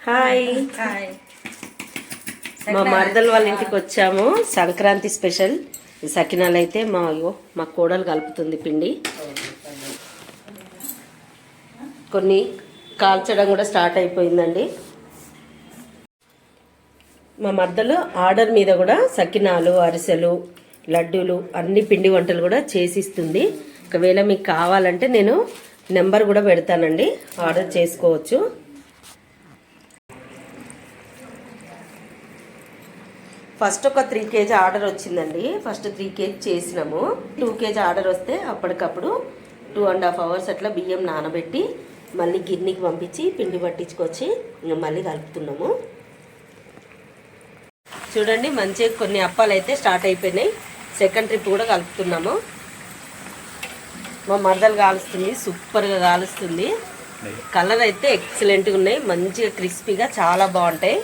Hi. Hi. మా మరదల వాళ్ళ ఇంటికి వచ్చాము. సంక్రాంతి స్పెషల్. సకినాలు అయితే మా అయ్యో మా కోడలు కలుపుతుంది పిండి. కొన్ని కాల్చడం కూడా స్టార్ట్ అయిపోయిందండి. మా మర్దలు ఆర్డర్ మీద కూడా సకినాలు అరిసెలు లడ్డూలు అన్ని పిండి వంటలు కూడా చేసిస్తుంది. ఒకవేళ మీకు కావాలంటే నేను నెంబర్ కూడా పెడతానండి. ఆర్డర్ చేసుకోవచ్చు. ఫస్ట్ ఒక త్రీ కేజీ ఆర్డర్ వచ్చిందండి. ఫస్ట్ త్రీ కేజీ చేసినాము. టూ కేజీ ఆర్డర్ వస్తే అప్పటికప్పుడు టూ అండ్ హాఫ్ అవర్స్ అట్లా బియ్యం నానబెట్టి మళ్ళీ గిన్నెకి పంపించి పిండి పట్టించుకొచ్చి మళ్ళీ కలుపుతున్నాము. చూడండి మంచిగా కొన్ని అప్పాలు అయితే స్టార్ట్ అయిపోయినాయి. సెకండ్ ట్రిప్ కూడా కలుపుతున్నాము. మా మరదలు కాలుస్తుంది సూపర్గా కాలుస్తుంది. కలర్ అయితే ఎక్సలెంట్గా ఉన్నాయి. మంచిగా క్రిస్పీగా చాలా బాగుంటాయి.